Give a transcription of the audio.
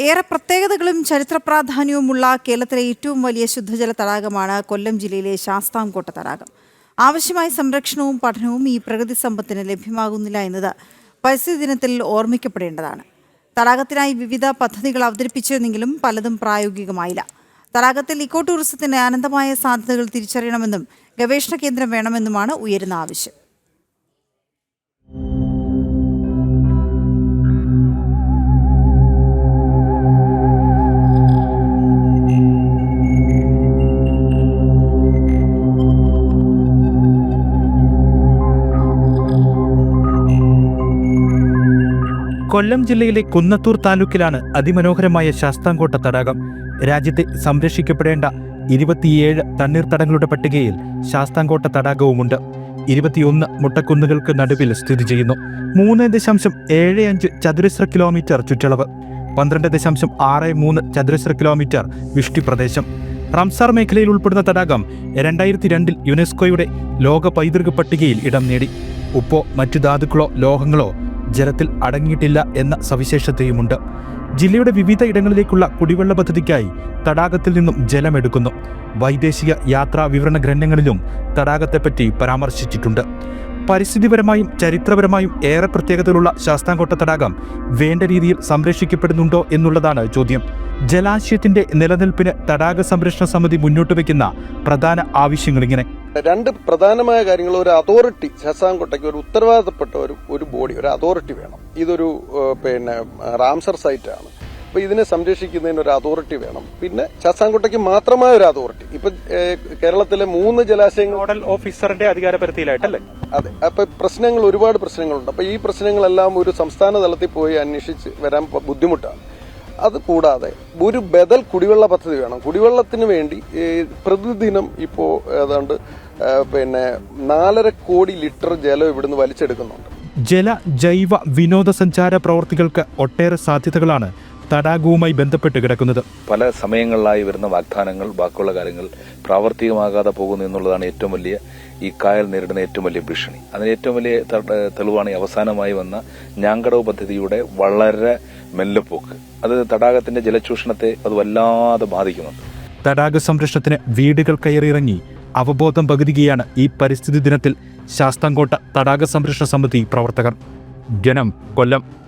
ഏറെ പ്രത്യേകതകളും ചരിത്ര പ്രാധാന്യവുമുള്ള കേരളത്തിലെ ഏറ്റവും വലിയ ശുദ്ധജല തടാകമാണ് കൊല്ലം ജില്ലയിലെ ശാസ്താംകോട്ട തടാകം. ആവശ്യമായ സംരക്ഷണവും പഠനവും ഈ പ്രകൃതി സമ്പത്തിന് ലഭ്യമാകുന്നില്ല എന്നത് പരിസ്ഥിതി ദിനത്തിൽ ഓർമ്മിക്കപ്പെടേണ്ടതാണ്. തടാകത്തിനായി വിവിധ പദ്ധതികൾ അവതരിപ്പിച്ചിരുന്നെങ്കിലും പലതും പ്രായോഗികമായില്ല. തടാകത്തിൽ ഇക്കോ ടൂറിസത്തിന് അനന്തമായ സാധ്യതകൾ തിരിച്ചറിയണമെന്നും ഗവേഷണ കേന്ദ്രം വേണമെന്നുമാണ് ഉയരുന്ന ആവശ്യം. കൊല്ലം ജില്ലയിലെ കുന്നത്തൂർ താലൂക്കിലാണ് അതിമനോഹരമായ ശാസ്താംകോട്ട തടാകം. രാജ്യത്തെ സംരക്ഷിക്കപ്പെടേണ്ട ഇരുപത്തിയേഴ് തണ്ണീർത്തടങ്ങളുടെ പട്ടികയിൽ ശാസ്താംകോട്ട തടാകവുമുണ്ട്. ഇരുപത്തിയൊന്ന് മുട്ടക്കുന്നുകൾക്ക് നടുവിൽ സ്ഥിതി ചെയ്യുന്നു. മൂന്ന് ദശാംശം ഏഴ് അഞ്ച് ചതുരശ്ര കിലോമീറ്റർ ചുറ്റളവ്. പന്ത്രണ്ട് ദശാംശം ആറ് മൂന്ന് ചതുരശ്ര കിലോമീറ്റർ വിഷ്ടി റംസാർ മേഖലയിൽ ഉൾപ്പെടുന്ന തടാകം രണ്ടായിരത്തി രണ്ടിൽ യുനെസ്കോയുടെ ലോക പൈതൃക പട്ടികയിൽ ഇടം നേടി. ഉപ്പോ മറ്റു ധാതുക്കളോ ലോഹങ്ങളോ ജലത്തിൽ അടങ്ങിയിട്ടില്ല എന്ന സവിശേഷതയുമുണ്ട്. ജില്ലയുടെ വിവിധ ഇടങ്ങളിലേക്കുള്ള കുടിവെള്ള പദ്ധതിക്കായി തടാകത്തിൽ നിന്നും ജലമെടുക്കുന്നു. വൈദേശിക യാത്രാ വിവരണ ഗ്രന്ഥങ്ങളിലും തടാകത്തെപ്പറ്റി പരാമർശിച്ചിട്ടുണ്ട്. പരിസ്ഥിതിപരമായും ചരിത്രപരമായും ഏറെ പ്രത്യേകതകളുള്ള ശാസ്താംകോട്ട തടാകം വേണ്ട രീതിയിൽ സംരക്ഷിക്കപ്പെടുന്നുണ്ടോ എന്നുള്ളതാണ് ചോദ്യം. ജലാശയത്തിന്റെ നിലനിൽപ്പിന് തടാക സംരക്ഷണ സമിതി മുന്നോട്ട് വെക്കുന്ന പ്രധാന ആവശ്യങ്ങൾ ഇങ്ങനെ. രണ്ട് പ്രധാനമായ കാര്യങ്ങൾ ഒരു അതോറിറ്റി ശശാങ്കോട്ടയ്ക്ക് ഒരു ഉത്തരവാദിത്തപ്പെട്ട ഒരു ഒരു ബോഡി ഒരു അതോറിറ്റി വേണം. ഇതൊരു പിന്നെ റാംസർ സൈറ്റ് ആണ് അപ്പൊ ഇതിനെ സംരക്ഷിക്കുന്നതിന് ഒരു അതോറിറ്റി വേണം. പിന്നെ ശശാങ്കോട്ടയ്ക്ക് മാത്രമായ ഒരു അതോറിറ്റി. ഇപ്പൊ കേരളത്തിലെ മൂന്ന് ജലാശയങ്ങൾ നോഡൽ ഓഫീസറിന്റെ അധികാരപരിധിയിലായിട്ടല്ലേ? അതെ. അപ്പൊ പ്രശ്നങ്ങൾ ഒരുപാട് പ്രശ്നങ്ങളുണ്ട്. അപ്പൊ ഈ പ്രശ്നങ്ങളെല്ലാം ഒരു സംസ്ഥാന തലത്തിൽ പോയി അന്വേഷിച്ച് വരാൻ ബുദ്ധിമുട്ടാണ്. അത് കൂടാതെ ഒരു ബദൽ കുടിവെള്ള പദ്ധതി വേണം. കുടിവെള്ളത്തിന് വേണ്ടി പ്രതിദിനം ഇപ്പോൾ ഏതാണ്ട് പിന്നെ നാലര കോടി ലിറ്റർ ജലം ഇവിടുന്ന് വലിച്ചെടുക്കുന്നുണ്ട്. ജല ജൈവ വിനോദസഞ്ചാര പ്രവർത്തികൾക്ക് ഒട്ടേറെ സാധ്യതകളാണ് തടാകവുമായി ബന്ധപ്പെട്ട് കിടക്കുന്നത്. പല സമയങ്ങളിലായി വരുന്ന വാഗ്ദാനങ്ങൾ ബാക്കിയുള്ള കാര്യങ്ങൾ പ്രാവർത്തികമാകാതെ പോകുന്നു എന്നുള്ളതാണ് ഏറ്റവും വലിയ ഈ കായൽ നേരിടുന്ന ഏറ്റവും വലിയ ഭീഷണി. അതിന് ഏറ്റവും വലിയ തെളിവാണ് ഈ അവസാനമായി വന്ന ഞാങ്കടവ് പദ്ധതിയുടെ വളരെ മെല്ലപ്പോക്ക്. അത് തടാകത്തിന്റെ ജലചൂഷണത്തെ അത് വല്ലാതെ ബാധിക്കുന്നുണ്ട്. തടാക സംരക്ഷണത്തിന് വീടുകൾ കയറിയിറങ്ങി അവബോധം പകുതികയാണ് ഈ പരിസ്ഥിതി ദിനത്തിൽ ശാസ്താംകോട്ട തടാക സംരക്ഷണ സമിതി പ്രവർത്തകർ. ജനം കൊല്ലം.